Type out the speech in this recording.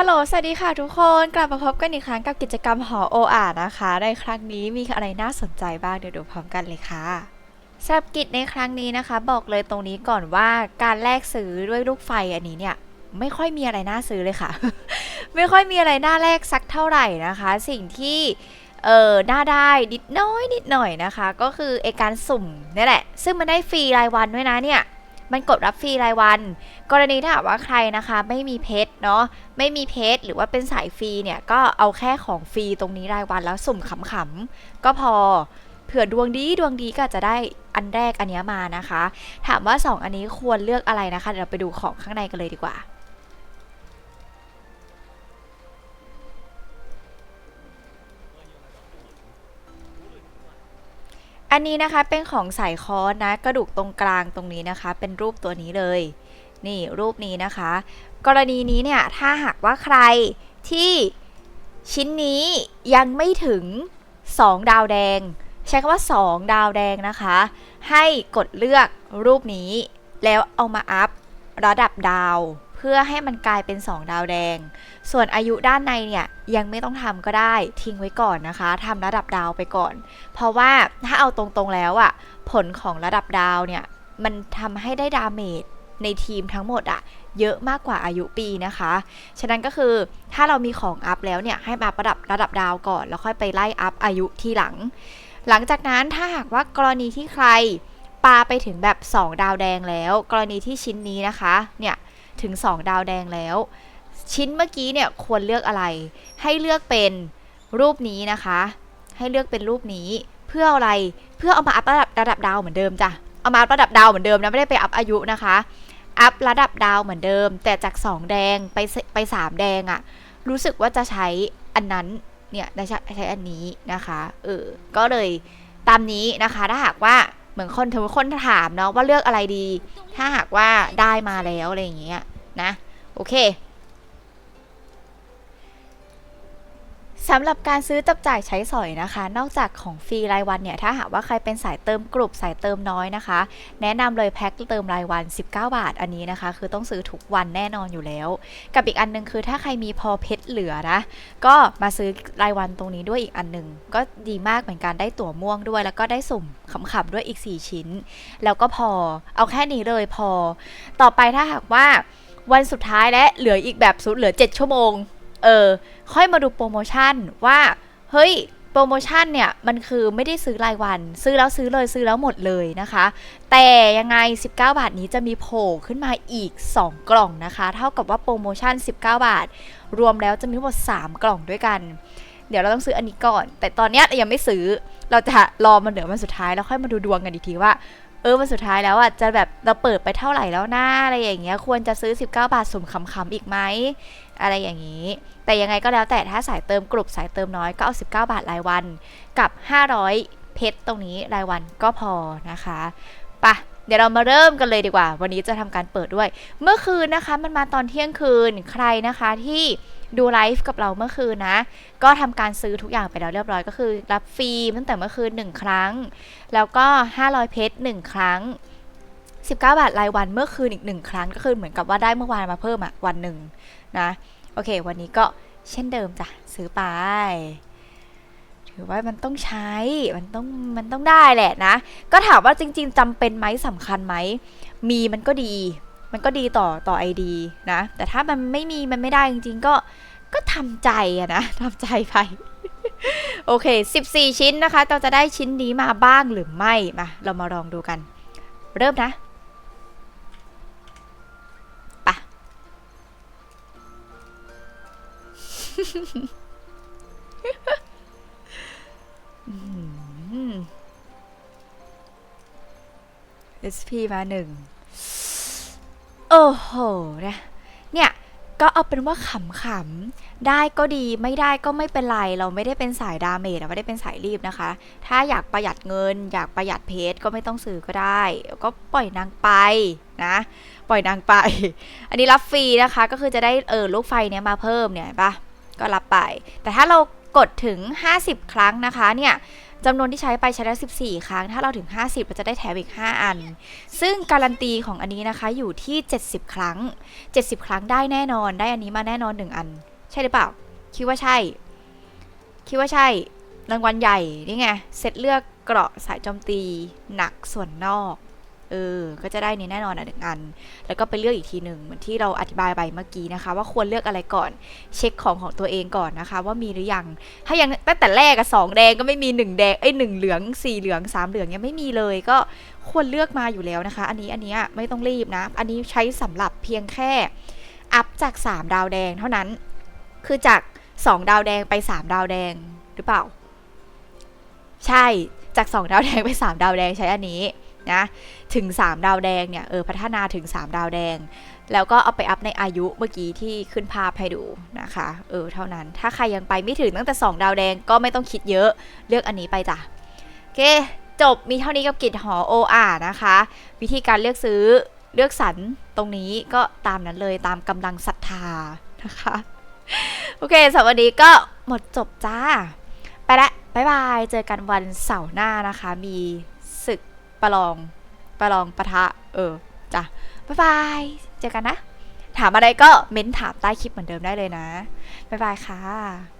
ฮัลโหล สวัสดีค่ะทุกคน กลับมาพบกันอีกครั้งกับกิจกรรมหอโออานะคะ ในครั้งนี้มีอะไรน่าสนใจบ้างเดี๋ยวดูพร้อมกันเลยค่ะสำหรับกิจในครั้งนี้นะคะ บอกเลยตรงนี้ก่อนว่าการแลกซื้อด้วยลูกไฟอันนี้เนี่ย ไม่ค่อยมีอะไรน่าซื้อเลยค่ะ ไม่ค่อยมีอะไรน่าแลกสักเท่าไหร่นะคะ สิ่งที่เออน่าได้นิดน้อยนิดหน่อยนะคะ ก็คือไอการสุ่มนี่แหละ ซึ่งมันได้ฟรีรายวันด้วยนะเนี่ย มันกดรับฟรีรายวัน กรณีถ้าหากว่าใครนะคะไม่มีเพชรเนาะไม่มีเพชรหรือว่าเป็นสายฟรีเนี่ยก็เอาแค่ของฟรีตรงนี้รายวันแล้วสุ่มขำๆก็พอเผื่อดวงดีดวงดีก็จะได้อันแรกอันเนี้ยมานะคะ ถามว่า 2 อันนี้ควรเลือกอะไรนะคะเดี๋ยวเราไปดูของข้างในกันเลยดีกว่า อันนี้นะคะเป็นของสายคอนนะ กระดูกตรงกลางตรงนี้นะคะ เป็นรูปตัวนี้เลย นี่รูปนี้นะคะ กรณีนี้เนี่ยถ้าหากว่าใครที่ชิ้นนี้ยังไม่ถึง 2 ดาวแดง ใช้คำว่า 2 ดาวแดงนะคะ ให้กดเลือกรูปนี้ แล้วเอามาอัพระดับดาว เพื่อให้มันกลายเป็น 2 ดาวแดง ส่วนอายุด้านในเนี่ยยังไม่ต้องทำก็ได้ทิ้งไว้ก่อนนะคะทำระดับดาวไปก่อน เพราะว่าถ้าเอาตรงๆแล้วอะผลของระดับดาวเนี่ยมันทำให้ได้ดาเมจในทีมทั้งหมดอะเยอะมากกว่าอายุปีนะคะ ฉะนั้นก็คือถ้าเรามีของอัพแล้วเนี่ยให้มาประดับระดับดาวก่อน แล้วค่อยไปไล่อัพอายุทีหลัง หลังจากนั้นถ้าหากว่ากรณีที่ใครปาไปถึงแบบ 2 ดาวแดงแล้ว กรณีที่ชิ้นนี้นะคะ เนี่ย ถึง 2 ดาวแดงแล้ว ชิ้นเมื่อกี้เนี่ยควรเลือกอะไร ให้เลือกเป็นรูปนี้นะคะ ให้เลือกเป็นรูปนี้เพื่ออะไรเพื่อเอามาอัพระดับระดับดาวเหมือนเดิมจ้ะเอามาอัพระดับดาวเหมือนเดิมนะไม่ได้ไปอัพอายุนะคะอัพระดับดาวเหมือนเดิม แต่จาก 2 แดงไปไป3แดงอะรู้สึกว่าจะใช้อันนั้นเนี่ยใช้ใช้อันนี้นะคะเออก็เลยตามนี้นะคะถ้าหากว่า เหมือนคนถือคนถามเนาะว่าเลือกอะไรดี ถ้าหากว่าได้มาแล้วอะไรอย่างเงี้ยนะ โอเค สำหรับการซื้อจับจ่ายใช้สอยนะคะ นอกจากของฟรีรายวันเนี่ย ถ้าหากว่าใครเป็นสายเติมกลุ่มสายเติมน้อยนะคะ แนะนำเลยแพ็คเติมรายวัน 19 บาท อันนี้นะคะ คือต้องซื้อทุกวันแน่นอนอยู่แล้ว กับอีกอันนึงคือถ้าใครมีพอเพชรเหลือนะ ก็มาซื้อรายวันตรงนี้ด้วยอีกอันนึง ก็ดีมากเหมือนกันได้ตั๋วม่วงด้วย แล้วก็ได้สุ่มขำๆด้วยอีก 4 ชิ้น แล้วก็พอเอาแค่นี้เลยพอ ต่อไปถ้าหากว่าวันสุดท้ายและเหลืออีกแบบสุดเหลือ 7 ชั่วโมง เออ ค่อยมาดูโปรโมชั่นว่า เฮ้ย โปรโมชั่นเนี่ย มันคือไม่ได้ซื้อรายวัน ซื้อแล้วซื้อเลยซื้อแล้วหมดเลยนะคะ แต่ยังไง 19 บาทนี้จะมีโผล่ขึ้นมาอีก 2 กล่องนะคะ เท่ากับว่าโปรโมชั่น 19 บาท รวมแล้วจะมีทั้งหมด 3 กล่องด้วยกัน เดี๋ยวเราต้องซื้ออันนี้ก่อน แต่ตอนนี้ยังไม่ซื้อ เราจะรอมันเหลือวันสุดท้ายแล้วค่อยมาดูดวงกันอีกทีว่า เออวันสุดท้ายแล้วอะจะแบบเราเปิดไปเท่าไหร่แล้วหน้าอะไรอย่างเงี้ยควรจะซื้อ 19 บาทสุ่มขำๆอีกไหมอะไรอย่างนี้ แต่ยังไงก็แล้วแต่ถ้าสายเติมกลุ่มสายเติมน้อยก็เอา 19 บาทรายวันกับ 500 เพชรตรงนี้รายวันก็พอนะคะปะ เดี๋ยวเรามาเริ่มกันเลยดีกว่า วันนี้จะทำการเปิดด้วย เมื่อคืนนะคะ มันมาตอนเที่ยงคืนใครนะคะที่ดูไลฟ์กับเราเมื่อคืนนะ ก็ทำการซื้อทุกอย่างไปแล้วเรียบร้อยก็คือ รับฟรีตั้งแต่เมื่อคืน 1 ครั้ง แล้วก็ 500 เพชร1ครั้ง 19 บาทรายวันเมื่อคืนอีก 1 ครั้ง ก็คือเหมือนกับว่าได้เมื่อวานมาเพิ่มอะวันหนึ่งนะ โอเค วันนี้ก็เช่นเดิมจ้ะซื้อไป ถือว่ามันต้องใช้ มันต้อง มันต้องได้แหละนะ ก็ถามว่าจริง ๆจำเป็นไหมสำคัญไหม มีมันก็ดี มันก็ดีต่อต่อไอดีนะ แต่ถ้ามันไม่มี มันไม่ได้จริง ๆ ก็ ก็ทำใจอะนะทำใจไป โอเค 14 ชิ้นนะคะ เราจะได้ชิ้นนี้มาบ้างหรือไม่ มา เรามาลองดูกัน เริ่มนะปะ SP มาหนึ่งโอ้โหเนี่ยเนี่ยก็เอาเป็นว่าขำๆ ได้ก็ดีไม่ได้ก็ไม่เป็นไร เราไม่ได้เป็นสายดาเมจเราไม่ได้เป็นสายรีบนะคะ ถ้าอยากประหยัดเงิน อยากประหยัดเพจก็ไม่ต้องซื้อก็ได้ ก็ปล่อยนางไปนะ ปล่อยนางไป อันนี้รับฟรีนะคะก็คือจะได้เออลูกไฟเนี้ยมาเพิ่มเนี่ยปะก็รับไป แต่ถ้าเรากดถึง 50 ครั้งนะคะเนี่ย จำนวนที่ใช้ไปใช้ได้14 ครั้ง ถ้าเราถึง 50เราจะได้แถมอีก 5 อัน ซึ่งการันตีของอันนี้นะคะอยู่ที่ 70 ครั้ง 70 ครั้งได้แน่นอนได้อันนี้มาแน่นอน 1 อัน ใช่หรือเปล่า คิดว่าใช่ คิดว่าใช่ รางวัลใหญ่นี่ไงเซตเลือกเกราะสายโจมตี หนักส่วนนอก เออ ก็จะได้นี้แน่นอนอะหนึ่งอัน แล้วก็ไปเลือกอีกทีหนึ่งเหมือนที่เราอธิบายไปเมื่อกี้นะคะ ว่าควรเลือกอะไรก่อน เช็คของของตัวเองก่อนนะคะ ว่ามีหรือยัง ถ้ายังตั้งแต่แรกอะสองแดงก็ไม่มีหนึ่งแดงเอ้ยหนึ่งเหลืองสี่เหลืองสามเหลืองยังไม่มีเลย ก็ควรเลือกมาอยู่แล้วนะคะ อันนี้อันเนี้ยไม่ต้องรีบนะ อันนี้ใช้สำหรับเพียงแค่อัพจาก 3 ดาวแดงเท่านั้น คือจาก 2 ดาวแดงไป 3 ดาวแดงหรือเปล่า ใช่ จาก 2 ดาวแดงไป 3 ดาวแดงใช้อันนี้ นะถึง 3 ดาวแดงเนี่ยเออพัฒนาถึง 3 ดาวแดง แล้วก็เอาไปอัพในอายุเมื่อกี้ที่ขึ้นภาพให้ดูนะคะเออเท่านั้นถ้าใครยังไปไม่ถึงตั้งแต่ 2 ดาวแดงก็ไม่ต้องคิดเยอะเลือกอันนี้ไปจ้ะโอเคจบมีเท่านี้กับกิจหอ OR นะคะ วิธีการเลือกซื้อเลือกสรรตรงนี้ก็ตามนั้นเลยตามกำลังศรัทธานะคะ โอเคสำหรับวันนี้ก็หมดจบจ้า ไปละ บ๊ายบาย เจอกันวันเสาร์หน้านะคะ มี ประลองประลองปะทะ เออจ้ะบ๊ายบายเจอกันนะ ถามอะไรก็เม้นถามใต้คลิปเหมือนเดิมได้เลยนะบ๊ายบายค่ะ